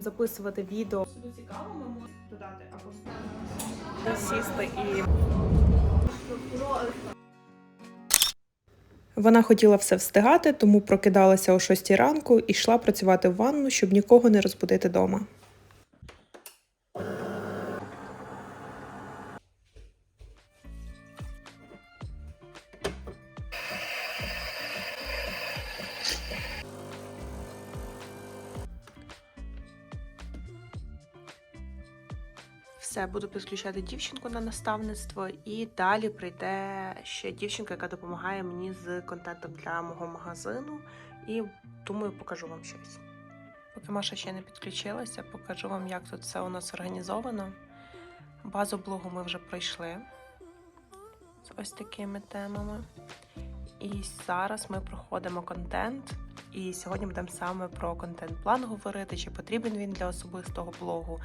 записувати відео, Суду цікаво, ми можемо додати або сісти і. Вона хотіла все встигати, тому прокидалася о 6 ранку і йшла працювати в ванну, щоб нікого не розбудити дома. Все, буду підключати дівчинку на наставництво, і далі прийде ще дівчинка, яка допомагає мені з контентом для мого магазину. І думаю, покажу вам щось. Поки Маша ще не підключилася, покажу вам, як тут все у нас організовано. Базу блогу ми вже пройшли з ось такими темами. І зараз ми проходимо контент. І сьогодні будемо саме про контент-план говорити, чи потрібен він для особистого блогу.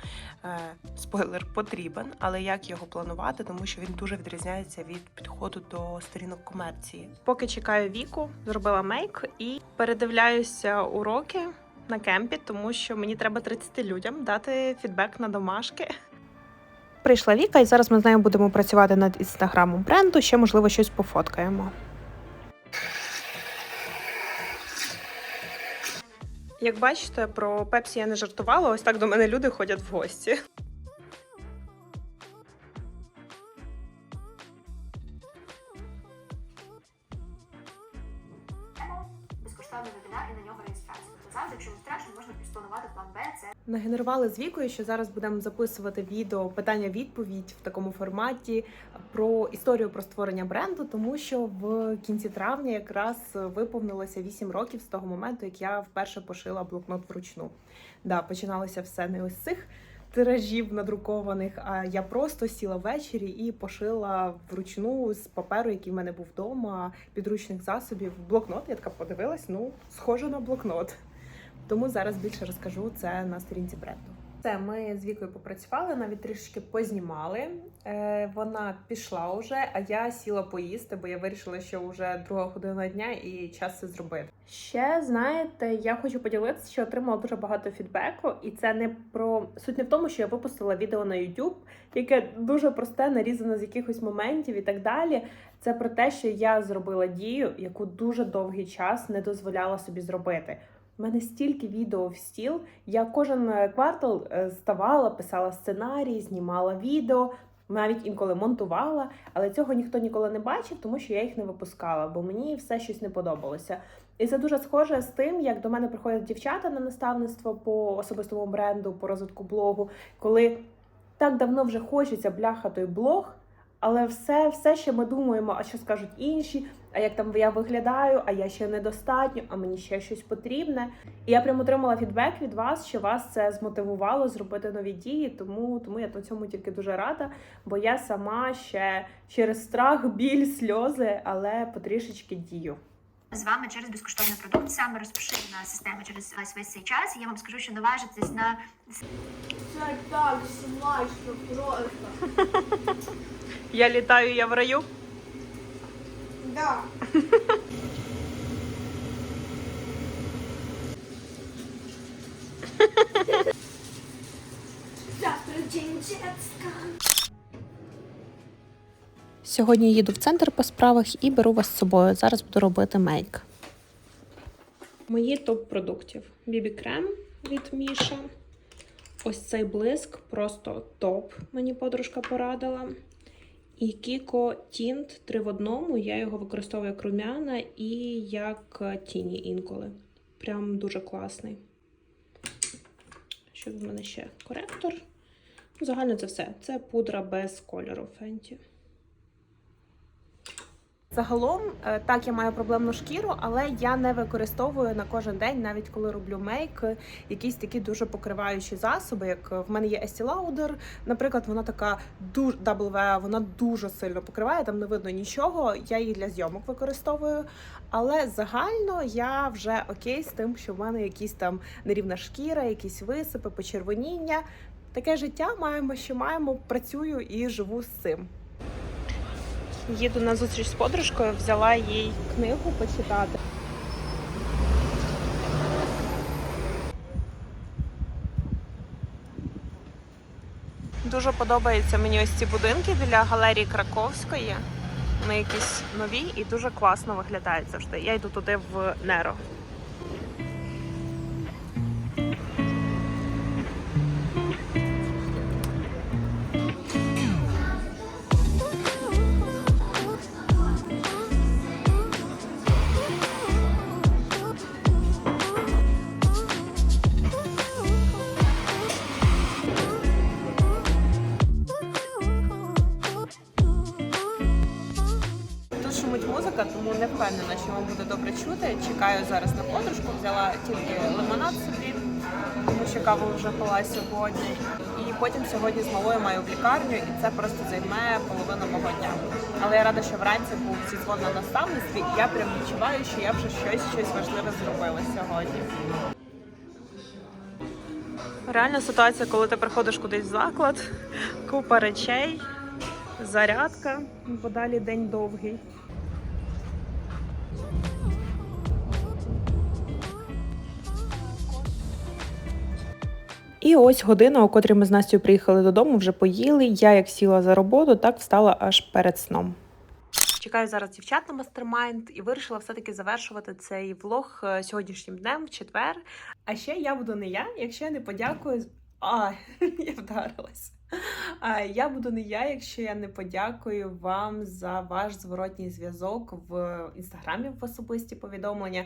Е, спойлер потрібен, але як його планувати, тому що він дуже відрізняється від підходу до сторінок комерції. Поки чекаю віку, зробила мейк і передивляюся уроки на кемпі, тому що мені треба 30 людям дати фідбек на домашки. Прийшла Віка, і зараз ми з нею будемо працювати над інстаграмом бренду. Ще можливо щось пофоткаємо. Як бачите, про Пепсі я не жартувала. Ось так до мене люди ходять в гості. безкоштовний вебінар і на нього реєстрація. Завжди, якщо вам страшно, можна спланувати план Б, це Нагенерували з вікою, що зараз будемо записувати відео питання-відповідь в такому форматі про історію про створення бренду, тому що в кінці травня якраз виповнилося 8 років з того моменту, як я вперше пошила блокнот вручну. Да, починалося все не ось цих тиражів надрукованих, а я просто сіла ввечері і пошила вручну з паперу, який в мене був вдома, підручних засобів. Блокнот. Я така подивилась, ну, схоже на блокнот. Тому зараз більше розкажу це на сторінці бренду. Це ми з Вікою попрацювали, навіть трішки познімали. Е, вона пішла вже, а я сіла поїсти, бо я вирішила, що вже друга година дня і час це зробити. Ще знаєте, я хочу поділитися, що отримала дуже багато фідбеку, і це не про суть не в тому, що я випустила відео на YouTube, яке дуже просте, нарізане з якихось моментів і так далі. Це про те, що я зробила дію, яку дуже довгий час не дозволяла собі зробити. У мене стільки відео в стіл. Я кожен е, квартал е, ставала, писала сценарій, знімала відео, навіть інколи монтувала, але цього ніхто ніколи не бачив, тому що я їх не випускала, бо мені все щось не подобалося. І це дуже схоже з тим, як до мене приходять дівчата на наставництво по особистому бренду, по розвитку блогу, коли так давно вже хочеться бляха той блог. Але все, все ще ми думаємо, а що скажуть інші, а як там я виглядаю, а я ще недостатньо, а мені ще щось потрібне. І я прям отримала фідбек від вас, що вас це змотивувало зробити нові дії. Тому, тому я на цьому тільки дуже рада, бо я сама ще через страх, біль, сльози, але потрішечки дію. з вами через безкоштовний продукт, саме розпоширена система через весь весь цей час. І я вам скажу, що наважитись на Це так смачно, просто. Я літаю, я в раю. Да. Завтра день детства. Сьогодні їду в центр по справах і беру вас з собою. Зараз буду робити мейк. Мої топ продуктів: бібі крем від Міша. Ось цей блиск просто топ. Мені подружка порадила. І Kiko Tint 3 в одному. Я його використовую як румяна і як тіні інколи. Прям дуже класний. Що в мене ще? Коректор. Ну, Загально це все. Це пудра без кольору Fenty. Загалом, е, так, я маю проблемну шкіру, але я не використовую на кожен день, навіть коли роблю мейк, якісь такі дуже покриваючі засоби. Як е, в мене є Estee Lauder, наприклад, вона така дуже W, вона дуже сильно покриває, там не видно нічого. Я її для зйомок використовую. Але загально я вже окей з тим, що в мене якісь там нерівна шкіра, якісь висипи, почервоніння. Таке життя маємо, що маємо, працюю і живу з цим. Їду на зустріч з подружкою, взяла їй книгу почитати. Дуже подобаються мені ось ці будинки біля галерії Краковської. Вони якісь нові і дуже класно виглядають завжди. Я йду туди в Неро. Музика, тому не впевнена, що вам буде добре чути. Чекаю зараз на подружку, взяла тільки лимонад собі, тому що каву вже пила сьогодні. І потім сьогодні з малою маю в лікарню, і це просто займе половину мого дня. Але я рада, що вранці був зізвон на наставництві, і я прям відчуваю, що я вже щось щось важливе зробила сьогодні. Реальна ситуація, коли ти приходиш кудись в заклад, купа речей, зарядка, бо далі день довгий. І ось година, у котрій ми з Настю приїхали додому, вже поїли. Я як сіла за роботу, так встала аж перед сном. Чекаю зараз дівчат на мастермайнд і вирішила все-таки завершувати цей влог е, сьогоднішнім днем в четвер. А ще я буду не я, якщо я не подякую. А, я вдарилась. Я буду не я, якщо я не подякую вам за ваш зворотній зв'язок в інстаграмі в особисті повідомлення.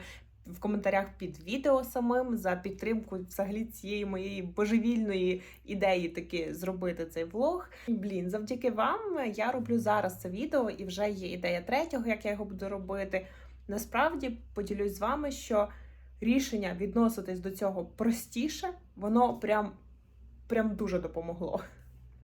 В коментарях під відео самим за підтримку взагалі цієї моєї божевільної ідеї таки зробити цей влог. І, Блін, завдяки вам я роблю зараз це відео, і вже є ідея третього, як я його буду робити. Насправді поділюсь з вами, що рішення відноситись до цього простіше, воно прям, прям дуже допомогло.